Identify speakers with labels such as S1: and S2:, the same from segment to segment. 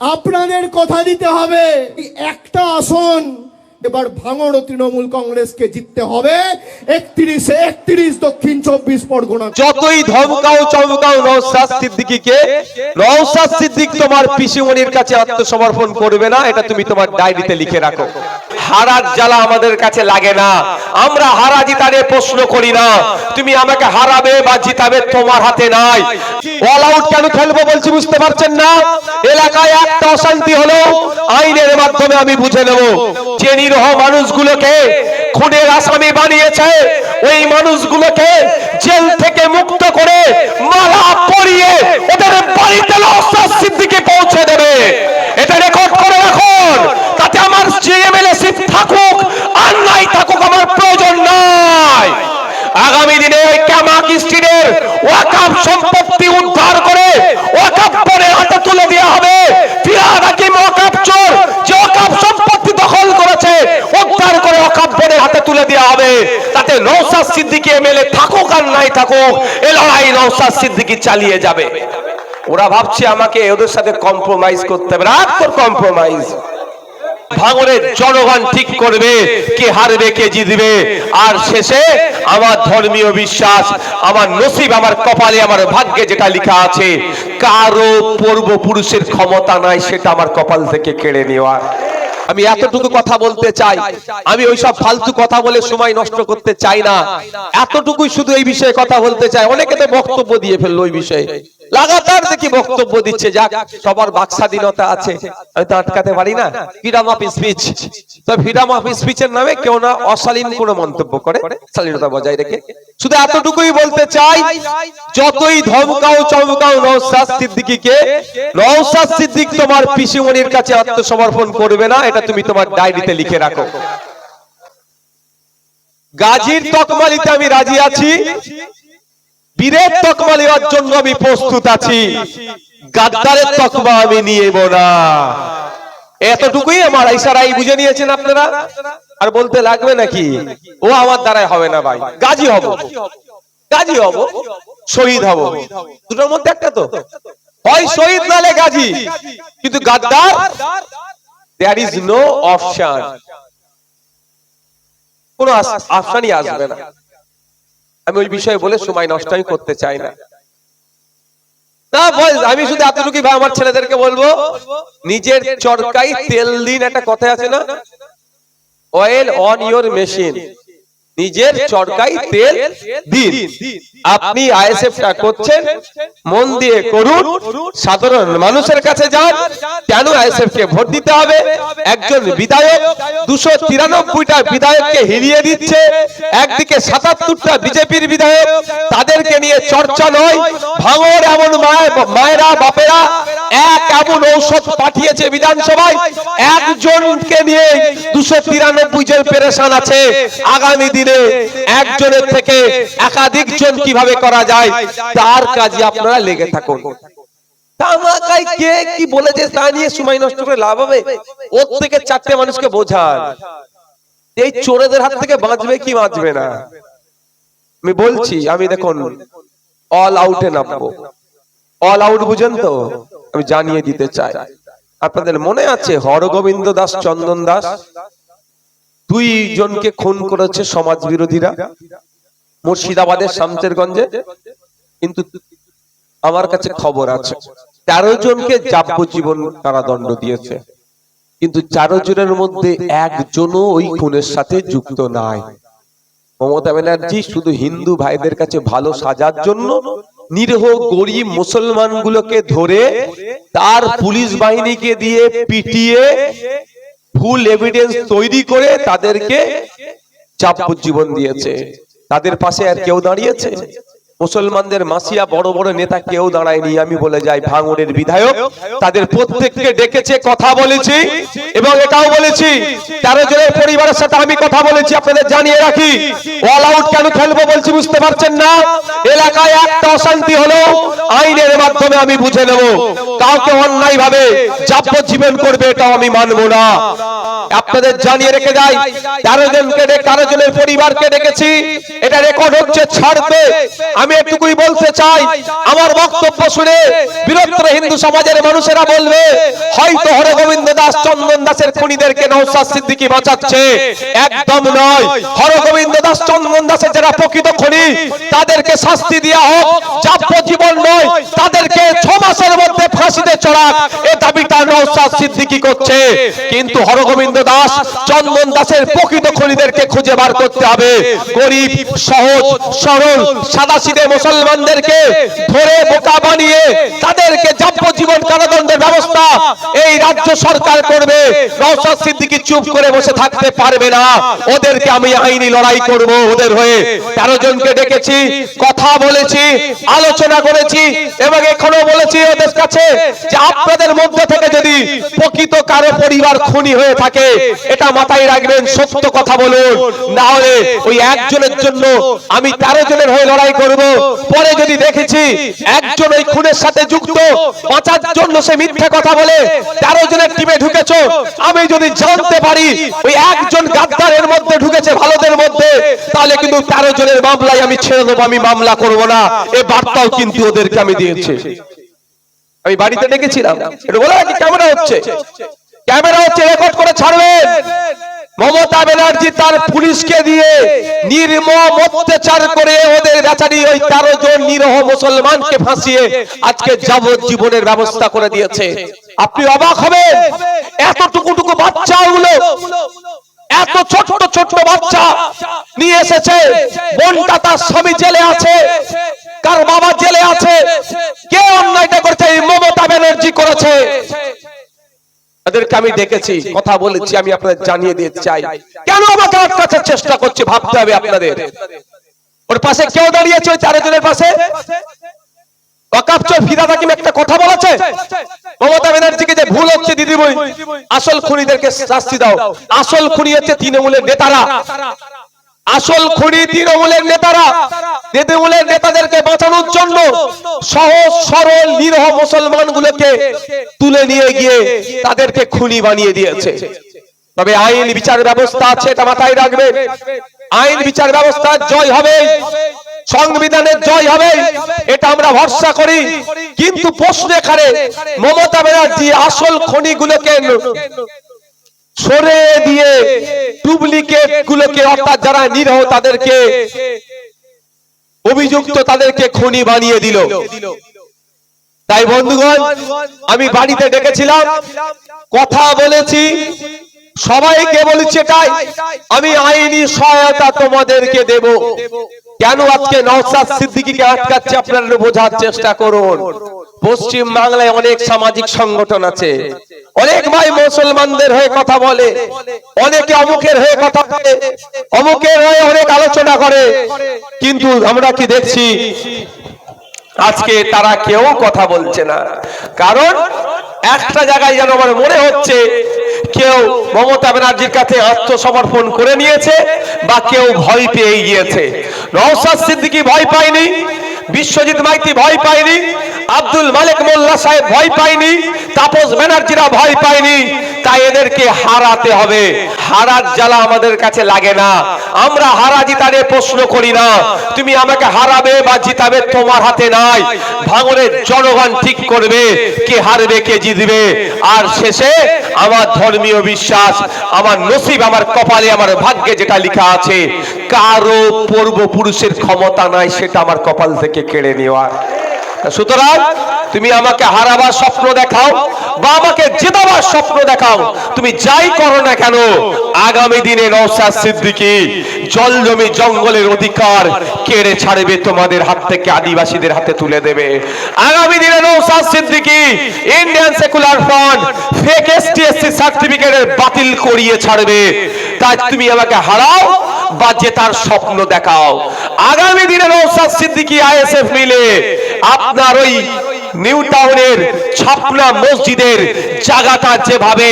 S1: আপনাদের কথা দিতে হবে। একটা আসন, এবার ভাঙড় তৃণমূল কংগ্রেসকে জিততে হবে। একত্রিশে একত্রিশ, দক্ষিণ চব্বিশ পরগনা।
S2: যতই ধমকাও, চমকাও নওসাদ সিদ্দিকীকে নওসাদ সিদ্দিক তোমার পিসিমনির কাছে আত্মসমর্পণ করবে না, এটা তুমি তোমার ডায়েরিতে লিখে রাখো। হারার জ্বালা আমাদের কাছে লাগে না। আমরা হারা জিতারে প্রশ্ন করি না। তুমি আমাকে হারাবে বা জিতাবে তোমার হাতে নাই। অল আউট কেন খেলব বলছি, বুঝতে পারছেন না? এলাকায় একটা অশান্তি হলো, আইনের মাধ্যমে আমি বুঝে নেব যে নিরহ মানুষগুলোকে খুনের আসামি বানিয়েছে। ওই মানুষগুলোকে জেল থেকে মুক্ত করে মালা পরিয়ে ওদের বাড়িতে লস্তার সিদ্দিকে পৌঁছে দেবে এটা রেকর্ড করে রাখুন তাতে আমার জিএমএলএ সিট থাকুক আর নাই থাকুক আমার প্রয়োজন নাই আগামী দিনে ওই ক্যামাক স্ট্রিটের ওয়াকাফ সম্পত্তি উদ্ধার করে ওয়াকাফ বোর্ডের হাতে তুলে দেওয়া হবে ফিরাদ হাকিম ওয়াকাফ চোর যে ওয়াকাফ সম্পত্তি দখল করেছে উদ্ধার করে ওয়াকাফ বোর্ডের হাতে তুলে দেওয়া হবে। তাতে নৌসাদ সিদ্দিকী এমএলএ থাকুক আর নাই থাকুক, এ লড়াই নৌসাদ সিদ্দিকী চালিয়ে যাবে। ওরা ভাবছে আমাকে ওদের সাথে কম্প্রোমাইজ করতে হবে। রাত তোর কম্প্রোমাইজ ভাঙরের জনগণ ঠিক করবে, কে হারবে, কে জিতবে। আর শেষে আমার ধর্মীয় বিশ্বাস, আমার নসিব, আমার কপালে, আমার ভাগ্যে যেটা লেখা আছে, কারও পূর্বপুরুষের ক্ষমতা নাই, সেটা আমার কপাল থেকে কেড়ে নেওয়া। আমি এতটুকু কথা বলতে চাই। আমি ওইসব ফালতু কথা বলে সময় নষ্ট করতে চাই না। এতটুকুই শুধু এই বিষয়ে কথা বলতে চাই। অনেকে তো বক্তব্য দিয়ে ফেলল ওই বিষয়ে। লাগাতার দেখি বক্তব্য দিচ্ছে। যাক, সবার বাক স্বাধীনতা আছে। আমি তো আটকাতে পারি না। Freedom of speech. তো ফ্রিডম অফ স্পিচের নামে কেউ না অশালীন কোনো মন্তব্য করে। শালীনতা বজায় রেখে। শুধু এতটুকুই বলতে চাই, যতই ধমকাও চমকাও নওসাদ সিদ্দিকীকে নওসাদ সিদ্দিক তোমার পিসিমণির কাছে আত্মসমর্পণ করবে না। এটা তুমি তোমার ডায়েরিতে লিখে রাখো। গাজীর তকমালিতে আমি রাজি আছি। বীরের তকমা নেওয়ার জন্য আমি প্রস্তুত আছি। গাদ্দারের তকমা আমি নিয়েব না। এতটুকুই আমার ইশারাই বুঝে নিয়েছেন আপনারা? আর বলতে লাগবে নাকি? ও আমার দ্বারাই হবে না ভাই। গাজী হব। গাজী হব। শহীদ হব। দুটোর মধ্যে একটা তো। হয় শহীদ নালে গাজী। কিন্তু গাদ্দার দেয়ার ইজ নো অপশন কোন অপশনই আসবে না। আমি ওই বিষয়ে বলে সময় নষ্ট আমি করতে চাই না। না আমি শুধু এতটুকুই ভাই আমার ছেলেদেরকে বলব, নিজের চরকাই তেল দিন, একটা কথা আছে না? অয়েল অন ইওর মেশিন নিজের চরকাই তেল দিন। আপনি আইএসএফ টা করছেন মন দিয়ে করুন সাধারণ মানুষের কাছে যান কেন আইএসএফ কে ভোট দিতে হবে? একজন বিধায়ক দুশো তিরানব্বইটা বিধায়ককে হিরিয়ে দিচ্ছে একদিকে সাতাত্তরটা বিজেপির বিধায়ক তাদেরকে নিয়ে চর্চা নয় ভাঙর এমন মায়ের মায়েরা বাপেরা এক এমন ঔষধ পাঠিয়েছে বিধানসভায় একজনকে নিয়ে দুশো তিরানব্বই জন পেরেশান আছে। আগামী দিনে একজনের থেকে একাধিক জন কীভাবে করা যায়, তার কাজে আপনারা লেগে থাকুন। আমি বলছি, আমি দেখুন অল আউটে নামবো। অল আউট বুঝেন তো? আমি জানিয়ে দিতে চাই। আপনাদের মনে আছে হরগোবিন্দ দাস, চন্দন দাস? দুই জনকে খুন করেছে সমাজ বিরোধীরা মুর্শিদাবাদের শামচেরগঞ্জে কিন্তু আমার কাছে খবর আছে, তেরো জনকে যাবজ্জীবন কারাদণ্ড দিয়েছে। কিন্তু চারো জনের মধ্যে একজনও ওই খুনের সাথে যুক্ত নাই। মমতা ব্যানার্জি শুধু হিন্দু ভাইদের কাছে ভালো সাজার জন্য নিরহ গরিব মুসলমান গুলোকে ধরে তার পুলিশ বাহিনীকে দিয়ে পিটিয়ে ভুল এভিডেন্স তৈরি করে তাদেরকে চাপ জীবন দিয়েছে। তাদের পাশে আর কেউ দাঁড়িয়েছে? মুসলমানদের মাসিয়া বড় বড় নেতা কেউ দাঁড়ায়নি, আমি বলে যাই ভাঙড়ের বিধায়ক, তাদের প্রত্যেককে ডেকেছে, কথা বলেছি এবং এটাও বলেছি, তেরো জনের পরিবারের সাথে আমি কথা বলেছি, আপনাদের জানিয়ে রাখি অল আউট কেন খেলব বলছি বুঝতে পারছেন না, এলাকায় একটা অশান্তি হলো, আইনের মাধ্যমে আমি বুঝে নেব, কাউকে অন্যায় ভাবে যাবজ্জীবন করবে এটাও আমি মানবো না। আপনাদের জানিয়ে রেখে যাই, তেরো জনকে তেরো জনের পরিবারকে ডেকেছি, এটা রেকর্ড হচ্ছে ছাড়বে আমি একটুকুই বলতে চাই, আমার বক্তব্য শুনে বীরত্র হিন্দু সমাজের মানুষেরা বলবে, হয়তো হরে গোবিন্দ দাস চন্দন দাসের খুনিদেরকে নৌসাদ সিদ্দিকি বাঁচাচ্ছে। একদম নয়। হরে গোবিন্দ দাস চন্দন দাসের যারা প্রকৃত খুনি, তাদেরকে শাস্তি দেওয়া হোক। যাবজ্জীবন নয় তাদেরকে ছ মাসের মধ্যে ফাঁসিতে চড়াক এ দাবিটা নৌসাদ করছে। কিন্তু হরগোবিন্দ দাস দাসের প্রকৃত খুঁজে বার করতে হবে। সাদাসিদে মুসলমানদেরকে ধরে বোকা বানিয়ে তাদেরকে যাবজ্জীবন কারাদণ্ডের ব্যবস্থা এই রাজ্য সরকার করবে। নওশাদ সিদ্দিকী চুপ করে বসে থাকতে পারবে না। ওদেরকে আমি আইনি লড়াই করব ওদের হয়ে। তেরো জনকে ডেকেছি, কথা বলেছি, আলোচনা করেছি এবং এখনও বলেছি ওদের কাছে যে আপনাদের মধ্যে থেকে যদি প্রকৃত কারও পরিবার খুনি হয়ে থাকে, এটা মাথায় রাখবেন, সত্য কথা বলুন। না হলে ওই একজনের জন্য আমি তেরো জনের হয়ে লড়াই করব। পরে যদি দেখেছি একজন ওই খুনের সাথে যুক্ত, বাঁচার জন্য সে মিথ্যে কথা বলে তেরো জনের টিমে ঢুকেছো। আমি যদি জানতে পারি ওই একজন গাদ্দারের মধ্যে ঢুকেছে ভালোদের মধ্যে, তাহলে কিন্তু তেরো জনের মামলায় আমি ছেড়ে দেবো, আমি মামলা করব না। এ বার্তাও কিন্তু ওদেরকে আমি দিয়েছি। আমি বাড়িতে ডেকেছিলাম। এটা বলে ক্যামেরা হচ্ছে। ক্যামেরা হচ্ছে রেকর্ড করে ছাড়বেন। মমতা ব্যানার্জি তার পুলিশকে দিয়ে নির্মম অত্যাচার করে ওদের বেচারি ওই তেরো জন নিরহ মুসলমানকে ফাঁসিয়ে আজকে যাবজ্জীবনের ব্যবস্থা করে দিয়েছে। আপনি অবাক হবেন? এতটুকু টুকু বাচ্চা বাচ্চাগুলো এত ছোট ছোট বাচ্চা নিয়ে এসেছে। বোনটা তার স্বামী জেলে আছে। কার বাবা জেলে আছে? কে অন্যায়টা করেছে? মমতা ব্যানার্জি করেছে। তাদেরকে আমি দেখেছি, কথা বলেছি, আমি আপনাদের জানিয়ে দিতে চাই। কেন আমাকে আটকাতে চেষ্টা করছে ভাবতে হবে আপনাদের? ওর পাশে কেউ দাঁড়িয়েছে ওই চারজনের পাশে? অকাপচর ফিদা একটা কথা বলেছে? মমতা ব্যানার্জিকে যে ভুল হচ্ছে দিদিমণি, আসল খুনিদেরকে শাস্তি দাও। আসল খুনি হচ্ছে তৃণমূলের নেতারা। আসল খুনি তৃণমূলের নেতারা, তৃণমূলের নেতাদেরকে বাঁচানোর জন্য সহজ, সরল, নিরহ মুসলমান গুলোকে তুলে নিয়ে গিয়ে তাদেরকে খুনি বানিয়ে দিয়েছে। তবে আইন বিচার ব্যবস্থা আছে, এটা মাথায় রাখবে। আইন বিচার ব্যবস্থা জয় হবে, সংবিধানের জয় হবে, এটা আমরা ভরসা করি। কিন্তু প্রশ্ন এখানে, মমতা ব্যানার্জি আসল খনিগুলোকে সরে দিয়ে ডুপ্লিকেট গুলোকে অর্থাৎ যারা নিরহ তাদেরকে অভিযুক্ত তাদেরকে খনি বানিয়ে দিল। তাই বন্ধুগণ, আমি বাড়িতে ডেকেছিলাম, কথা বলেছি, সবাইকে বলেছি এটাই, আমি আইনি সহায়তা তোমাদেরকে দেব। কেন আজকে নওসাদ সিদ্দিকীকে আটকাচ্ছে আপনারা বোঝার চেষ্টা করুন। পশ্চিম বাংলায় অনেক সামাজিক সংগঠন আছে। অনেক ভাই মুসলমানদের হয়ে কথা বলে, অনেকে অমুকের হয়ে কথা বলে, অমুকের হয়ে অনেক আলোচনা করে। কিন্তু আমরা কি দেখছি, আজকে তারা কেউ কথা বলছে না। কারণ একটা জায়গায় যেন আমার মনে হচ্ছে, কেউ মমতা ব্যানার্জির কাছে আত্মসমর্পণ করে নিয়েছে বা কেউ ভয় পেয়ে গিয়েছে। নওসাদ সিদ্দিকী ভয় পায়নি বিশ্বজিৎ মাইতি ভয় পায়নি আব্দুল মালিক মোল্লা সাহেব ভয় পায়নি তাপস ব্যানার্জিরা ভয় পায়নি। তাই এদেরকে হারাতে হবে। হারার জ্বালা আমাদের কাছে লাগে না। আমরা হারা জিতারে প্রশ্ন করি না। তুমি আমাকে হারাবে বা জিতাবে তোমার হাতে নাই। ভাঙনের জনগণ ঠিক করবে, কে হারবে, কে জিতবে। আর শেষে আমার ধর্মীয় বিশ্বাস, আমার নসিব, আমার কপালে, আমার ভাগ্যে যেটা লেখা আছে, কারও পূর্বপুরুষের ক্ষমতা নাই, সেটা আমার কপাল থেকে কেড়ে নেওয়ার সুতরাং তুমি আমাকে হারাবার স্বপ্ন দেখাও বা আমাকে জেতাবার স্বপ্ন দেখাও। তুমি যাই করো না কেন, আগামী দিনে নৌসাদ সিদ্দিকী জল জমি জঙ্গলের অধিকার কেড়ে ছাড়বে তোমাদের হাত থেকে, আদিবাসীদের হাতে তুলে দেবে। আগামী দিনে Naushad Siddiqui Indian secular front fake ST SC সার্টিফিকেটের বাতিল করিয়ে ছাড়বে। তাই তুমি আমাকে হারাও বা জেতার স্বপ্ন দেখাও। আগামী দিনে নৌসাদ সিদ্দিকী আইএসএফ মিলে আপনার ওই নিউ টাউনের ছাপনা মসজিদের জায়গাটা যেভাবে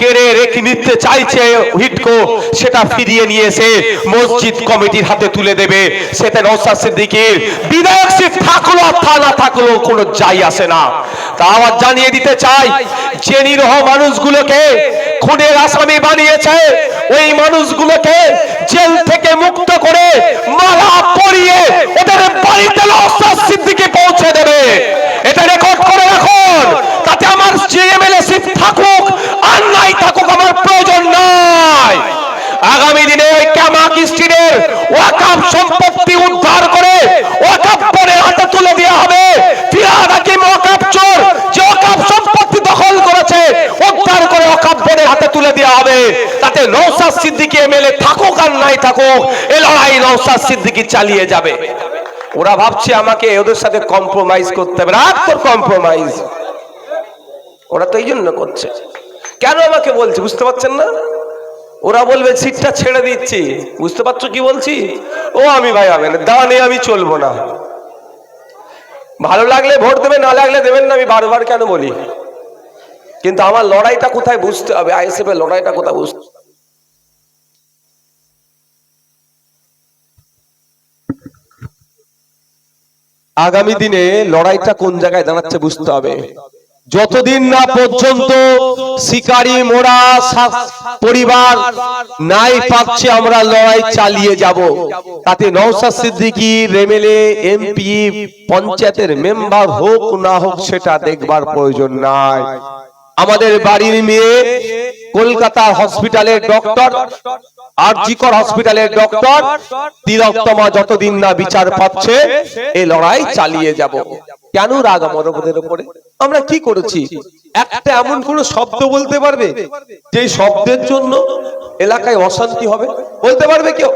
S2: কেড়ে রেখে নিতে চাইছে হিটকো, সেটা ফিরিয়ে নিয়ে এসে মসজিদ কমিটির হাতে তুলে দেবে। সেটা নৌসাদ সিদ্দিকীর। বিধায়ক সিট থাকল তা থাকল কোনো যাই আসে না। তা আবার জানিয়ে দিতে চাই, যে নিরহ মানুষগুলোকে খুনের আসামি বানিয়েছে, ওই মানুষগুলোকে জেল থেকে মুক্ত করে মালা পরিয়ে ওদের পৌঁছে দেবে এটা রেকর্ড করে রাখুন। তাতে আমার জিএমএলএ সিট থাকুক আর নাই থাকুক আমার প্রয়োজন নাই। আগামী দিনে ওই ক্যামাক স্ট্রিটের ওয়াকাফ সম্পত্তি উদ্ধার করে ওয়াকাফ পরে হাতে তুলে দেওয়া হবে। ফিরাদ হাকিম ওয়াকাফ চোর, যে ওয়াকাফ সম্পত্তি দখল করেছে, উদ্ধার করে ওয়াকাফ পরে হাতে তুলে দেওয়া হবে। তাতে নৌসাদ সিদ্দিকী এমএলএ থাকুক আর নাই থাকুক, এ লড়াই নৌসাদ সিদ্দিকী চালিয়ে যাবে। ওরা ভাবছে আমাকে ওদের সাথে কম্প্রোমাইজ করতে হবে। রাখ তোর কম্প্রোমাইজ ওরা তো এই জন্য করছে। কেন আমাকে বলছে বুঝতে পারছেন না? ওরা বলবে, সিটটা ছেড়ে দিচ্ছি। বুঝতে পারছ কি বলছি? ও আমি ভাই হবে না, দাঁড়ে আমি চলবো না। ভালো লাগলে ভোট দেবে না লাগলে দেবেন না, আমি বারবার কেন বলি? কিন্তু আমার লড়াইটা কোথায় বুঝতে হবে? আইএসএফ এর লড়াইটা কোথায় বুঝতে আগামী দিনে লড়াইটা কোন জায়গায় দাঁড়াচ্ছে বুঝতে হবে। যতদিন না পর্যন্ত শিকারি, মোড়া পরিবার নাই পাচ্ছে, আমরা লড়াই চালিয়ে যাব। তাতে নওশাদ সিদ্দিকী, রেমেলে, এমপি, পঞ্চায়েতের মেম্বার হোক না হোক, সেটা দেখবার প্রয়োজন নাই। আমাদের বাড়ির মেয়ে কলকাতা হসপিটালের ডক্টর, আরজিকর হসপিটালের ডক্টর তিলকতমা যতদিন না বিচার পাচ্ছে এই লড়াই চালিয়ে যাব। কেন রাগ আমাদের উপরে? আমরা কি করেছি? একটা এমন কোন শব্দ বলতে পারবে যে শব্দের জন্য এলাকায় অশান্তি হবে? বলতে পারবে কেউ?